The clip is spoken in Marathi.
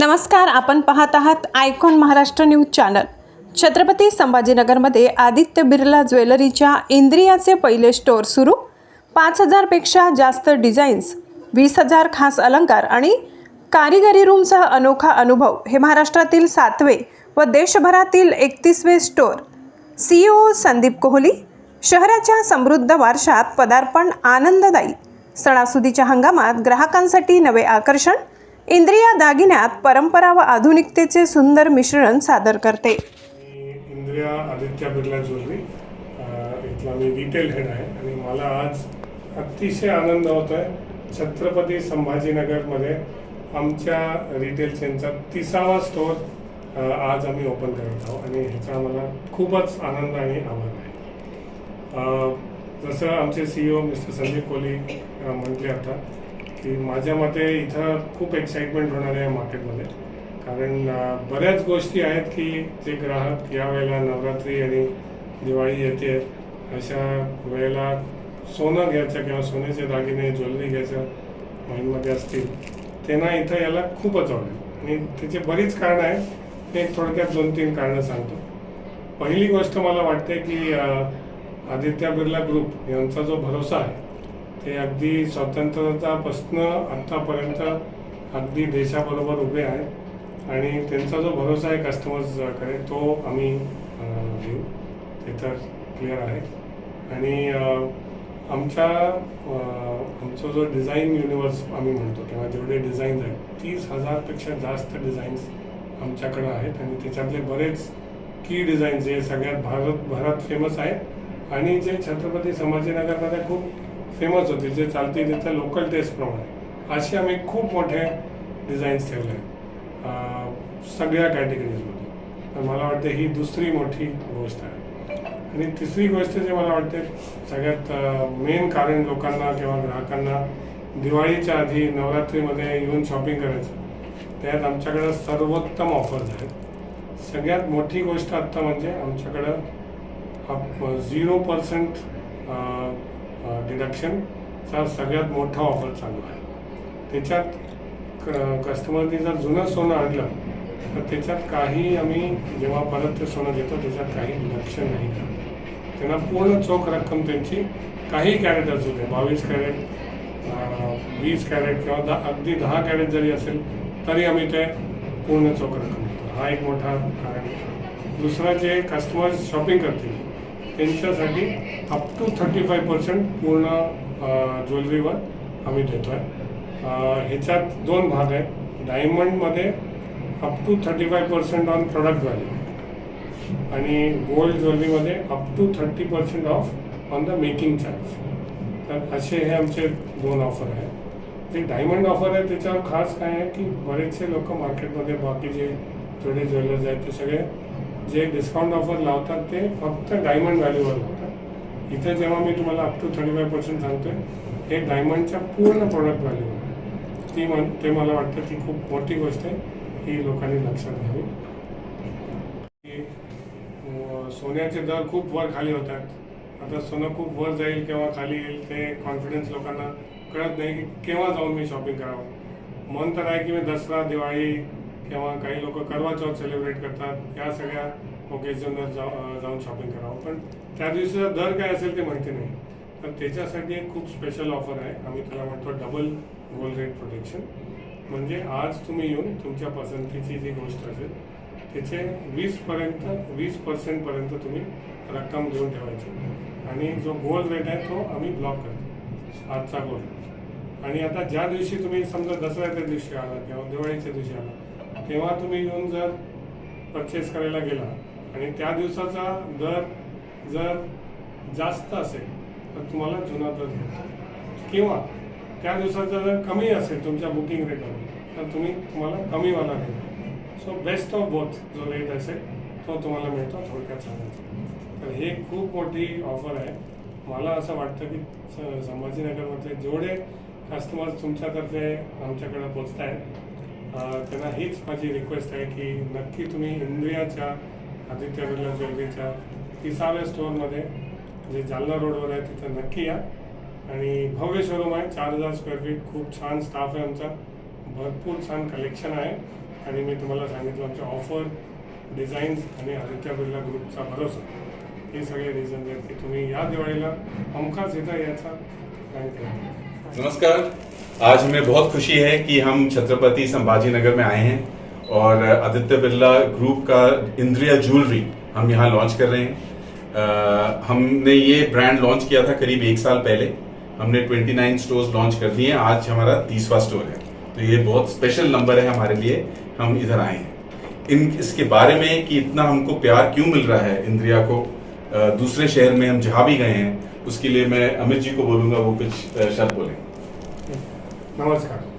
नमस्कार आपण पाहत आहात icon Maharashtra news channel. Chhatrapati संभाजीनगरमध्ये Aditya Birla ज्वेलरीच्या इंद्रियाचे पहिले स्टोअर सुरू. पाच हजारपेक्षा जास्त डिझाईन्स वीस हजार खास अलंकार आणि कारिगरी रूमसह अनोखा अनुभव हे महाराष्ट्रातील सातवे व देशभरातील एकतीसवे store. C O Sandeep Kohli शहराच्या समृद्ध वारशात पदार्पण आनंददायी. सणासुदीच्या हंगामात ग्राहकांसाठी नवे आकर्षण इंद्रिया दागिन्यात परंपरा व आधुनिकतेचे सुंदर मिश्रण सादर करते. इंद्रिया आदित्य बिर्ला ज्वेलरी इथला मी रिटेल हेड आहे आणि मला आज अतिशय आनंद होतो आहे. छत्रपती संभाजीनगरमध्ये आमच्या रिटेल चेनचा तिसावा स्टोअर आज आम्ही ओपन करत आहोत आणि ह्याचा मला खूपच आनंद आणि आभार आहे. जसं आमचे सीईओ मिस्टर संदीप कोहली म्हटले आता की माझ्या मते इथं खूप एक्साइटमेंट होणार आहे मार्केटमध्ये कारण बऱ्याच गोष्टी आहेत की जे ग्राहक या वेळेला नवरात्री आणि दिवाळी येते अशा वेळेला सोनं घ्यायचं किंवा सोन्याचे दागिने ज्वेलरी घ्यायचं माइंडमध्ये असतील त्यांना इथं याला खूपच आवडेल. आणि त्याचे बरीच कारणं आहेत. मी एक थोडक्यात दोन तीन कारणं सांगतो. पहिली गोष्ट मला वाटते की आदित्य बिर्ला ग्रुप यांचा जो भरोसा आहे ते अगदी स्वातंत्र्यापासनं आत्तापर्यंत अगदी देशाबरोबर उभे आहेत. आणि त्यांचा जो भरोसा आहे कस्टमर्सकडे तो आम्ही घेऊ. ते तर क्लिअर आहे. आणि आमच्या आमचं आमचा जो डिझाईन युनिवर्स आम्ही म्हणतो किंवा जेवढे डिझाईन्स आहेत तीस हजारपेक्षा जास्त डिझाईन्स आमच्याकडं आहेत. आणि त्याच्यातले बरेच की डिझाईन्स जे सगळ्यात भारतभरात फेमस आहेत. आणि जे छत्रपती संभाजीनगरमध्ये खूप फेमस होतील जे चालतील तिथं लोकल टेस्टप्रमाणे असे आम्ही खूप मोठे डिझाईन्स ठेवले. आहेत सगळ्या कॅटेगरीजमध्ये तर मला वाटते ही दुसरी मोठी गोष्ट आहे. आणि तिसरी गोष्ट जे मला वाटते सगळ्यात मेन कारण लोकांना किंवा ग्राहकांना दिवाळीच्या आधी नवरात्रीमध्ये येऊन शॉपिंग करायचं त्यात आमच्याकडं सर्वोत्तम ऑफर्स आहेत. सगळ्यात मोठी गोष्ट आत्ता म्हणजे आमच्याकडं झिरो पर्सेंट डिडक्शनचा सगळ्यात मोठा ऑफर चालू आहे. त्याच्यात क कस्टमरनी जर जुनं सोनं आणलं तर त्याच्यात काही आम्ही जेव्हा परत ते सोनं देतो त्याच्यात काही डिडक्शन नाही करत त्यांना पूर्ण चोख रक्कम त्यांची काही कॅरेट असू दे बावीस कॅरेट वीस कॅरेट किंवा दहा अगदी दहा कॅरेट जरी असेल तरी आम्ही ते पूर्ण चोख रक्कम देतो. हा एक मोठा कारण दुसरं जे कस्टमर्स शॉपिंग करतील त्यांच्यासाठी up to thirty five percent पूर्ण ज्वेलरीवर आम्ही देतो आहे ह्याच्यात दोन भाग आहेत. डायमंडमध्ये up to thirty five percent on product value आणि gold ज्वेलरीमध्ये up to thirty percent off on the making charge तर असे हे आमचे दोन ऑफर आहेत. जे डायमंड ऑफर आहे त्याच्यावर खास काय आहे की बरेचसे लोक मार्केटमध्ये बाकी जे थोडे ज्वेलर्स आहेत ते सगळे जे डिस्काउंट ऑफर लावतात ते फक्त डायमंड व्हॅल्यूवर लावतात इथे जेव्हा मी तुम्हाला up to thirty five percent सांगतोय हे डायमंडच्या पूर्ण प्रोडक्ट व्हॅल्यूवर ती मन ते मला वाटतं ती खूप मोठी गोष्ट आहे ही लोकांनी लक्षात घ्यावी. की सोन्याचे दर खूप वर खाली होतात. आता सोनं खूप वर जाईल किंवा खाली येईल ते कॉन्फिडन्स लोकांना कळत नाही की केव्हा जाऊन मी शॉपिंग करावं. मन तर आहे की मी दसरा दिवाळी किंवा काही लोक करवा चौथ सेलिब्रेट करतात या सगळ्या ओकेजनवर जाऊ जाऊन शॉपिंग करावं. पण त्या दिवशीचा दर काय असेल ते माहिती नाही. तर त्याच्यासाठी एक खूप स्पेशल ऑफर आहे. आम्ही त्याला म्हणतो डबल गोल्ड रेट प्रोटेक्शन म्हणजे आज तुम्ही येऊन तुमच्या पसंतीची जी गोष्ट असेल त्याचे वीसपर्यंत वीस पर्सेंटपर्यंत तुम्ही रक्कम घेऊन ठेवायची. आणि जो गोल्ड रेट आहे तो आम्ही ब्लॉक करतो. आजचा गोल्ड आणि आता ज्या दिवशी तुम्ही समजा दसऱ्याच्या दिवशी आला किंवा दिवाळीच्या दिवशी आला तेव्हा तुम्ही येऊन जर परचेस करायला गेला आणि त्या दिवसाचा दर जर जास्त असेल तर तुम्हाला जुना दर मिळतो किंवा त्या दिवसाचा जर कमी असेल तुमच्या बुकिंग रेटवर तर तुम्ही तुम्हाला कमीवाला मिळतो सो बेस्ट ऑफ बोथ जो रेट असेल तो तुम्हाला मिळतो थोडक्यात सांगायचा तर हे खूप मोठी ऑफर आहे. मला असं वाटतं की स- संभाजीनगरमधले जेवढे कस्टमर्स तुमच्यातर्फे आमच्याकडे पोचत आहेत त्यांना हीच माझी रिक्वेस्ट आहे की नक्की तुम्ही इंद्रियाच्या आदित्य बिर्ला ज्वेलरीच्या तिसाव्या स्टोअरमध्ये जे जालना रोडवर आहे तिथं नक्की या आणि भव्य शोरूम आहे चार हजार स्क्वेअर फीट खूप छान स्टाफ आहे आमचा भरपूर छान कलेक्शन आहे आणि मी तुम्हाला सांगितलं आमच्या ऑफर डिझाईन्स आणि आदित्य बिर्ला ग्रुपचा भरोसा हे सगळे रिझन्स आहेत की तुम्ही या दिवाळीला हमखास इथं याचा प्लॅन केला नमस्कार। आज हमें बहुत खुशी है कि हम छत्रपति संभाजी नगर में आए हैं और आदित्य बिरला ग्रुप का इंद्रिया ज्वेलरी हम यहाँ लॉन्च कर रहे हैं। अ, हमने ये ब्रांड लॉन्च किया था करीब एक साल पहले। हमने 29 स्टोर्स लॉन्च कर दिए आज हमारा तीसवा स्टोर है। तो ये बहुत स्पेशल नंबर है हमारे लिए। हम इधर आए हैं। इन इसके बारे में कि इतना हमको प्यार क्यों मिल रहा है इंद्रिया को। दूसरे शहर में हम जहाँ भी गए हैं उसके लिए मैं अमित जी को बोलूँगा वो कुछ शब्द बोलें नमस्कार